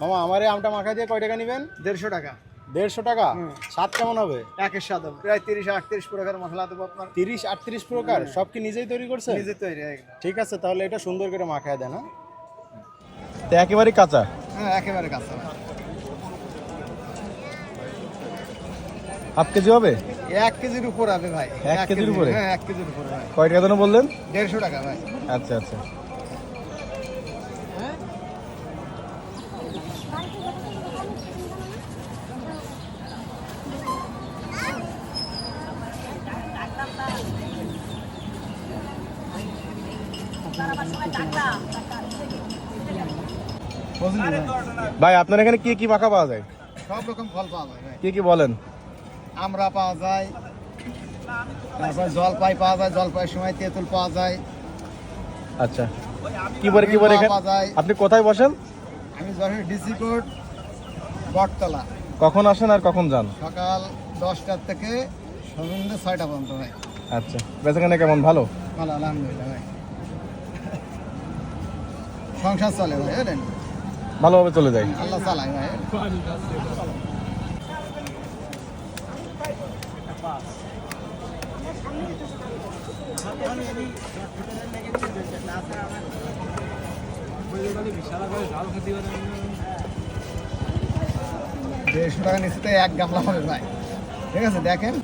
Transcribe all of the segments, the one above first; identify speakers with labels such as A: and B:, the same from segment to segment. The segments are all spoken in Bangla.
A: মামা আমার এই আমটা মাখা দিয়ে কয় টাকা নেবেন?
B: দেড়শো টাকা।
A: দেড়শো টাকা? স্বাদ কেমন হবে?
B: একের স্বাদ হবে। প্রায় তিরিশ আটত্রিশ প্রকার মশলা দেবো আপনার।
A: তিরিশ আটত্রিশ প্রকার? সব কি নিজেই তৈরি করছে
B: নিজে তৈরি
A: ঠিক আছে তাহলে এটা সুন্দর করে মাখায় দেন হ্যাঁ? তো একেবারে কাঁচা?
B: হ্যাঁ একেবারে কাঁচা।
A: হাফ কেজি হবে?
B: এক কেজির উপর হবে ভাই।
A: এক কেজির উপরে?
B: হ্যাঁ এক কেজির উপরে ভাই
A: কয় টাকা যেন বললেন?
B: দেড়শো টাকা ভাই।
A: আচ্ছা আচ্ছা।
B: ভাই
A: আপনার এখানে কি কি পাখা পাওয়া যায়?
B: সব রকম ফল পাওয়া যায়
A: কি কি বলেন?
B: আমরা পাওয়া যায় তারপর জলপাই পাওয়া যায় জলপাইয়ের সময় তেঁতুল পাওয়া যায়।
A: আচ্ছা। কি বলে কি বলে আপনি কোথায় বসেন?
B: আমি যখন ডিসি কোড বটতলা।
A: কখন আসেন আর কখন যান?
B: সকাল দশটার থেকে সন্ধ্যে ছয়টা পর্যন্ত ভাই।
A: আচ্ছা। বেচাকেনা কেমন? ভালো?
B: ভালো আলহামদুলিল্লাহ ভাই। সংসার চলে ভাই বুঝলেন?
A: ভালোভাবে চলে যায়।
B: আল্লাহ চালায় ভাই। দেড়শো টাকা নিচে এক গামলা হবে ভাই। ঠিক আছে দেখেন।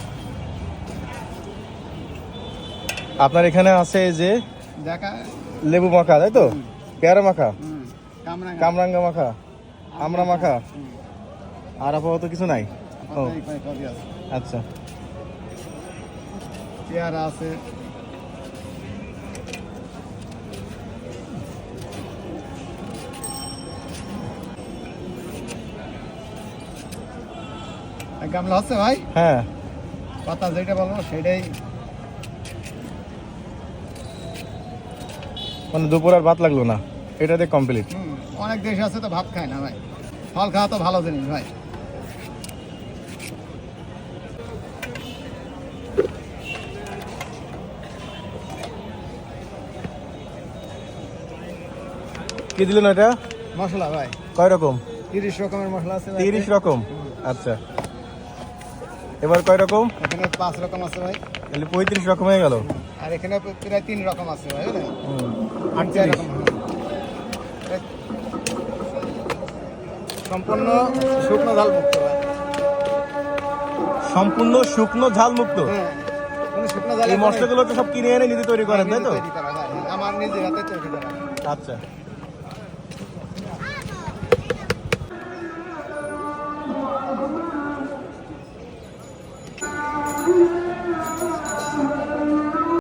A: আপনার এখানে আছে যে
B: দেখা
A: লেবু মাখা তাই তো? পেয়ারা মাখা?
B: কামরাঙ্গা।
A: মাখা আমরা মাখা? আর আপাতত কিছু নাই? ও।
B: আছে।
A: আচ্ছা।
B: পেয়ারা আছে। গামলা হচ্ছে ভাই?
A: হ্যাঁ।
B: পাতা যেটা বলব সেটাই
A: মানে দুপুর আর ভাত লাগল না। এটাতে কমপ্লিট
B: অনেক দেশ আছে তো ভাত খায় না ভাই। ফল খাওয়া তো ভালো জিনিস ভাই।
A: কি দিলেন এটা
B: মশলা ভাই।
A: কয় রকম?
B: তিরিশ রকমের মশলা আছে
A: তিরিশ রকম? আচ্ছা। এবার কয় রকম?
B: এখানে পাঁচ রকম আছে ভাই।
A: তাহলে পঁয়ত্রিশ রকম হয়ে গেল
B: আর এখানে প্রায় তিন রকম আছে ভাই বুঝলেন
A: হুম।
B: চার রকম হ্যাঁ। সম্পূর্ণ শুকনো ঝাল মুক্ত ভাই।
A: সম্পূর্ণ শুকনো ঝাল মুক্ত
B: হ্যাঁ শুকনো ঝাল
A: এই মশলাগুলো তো সব কিনে এনে নিজে তৈরি করেন তাই তো?
B: হয় হ্যাঁ, আমার নিজের হাতে তৈরি করা
A: আচ্ছা।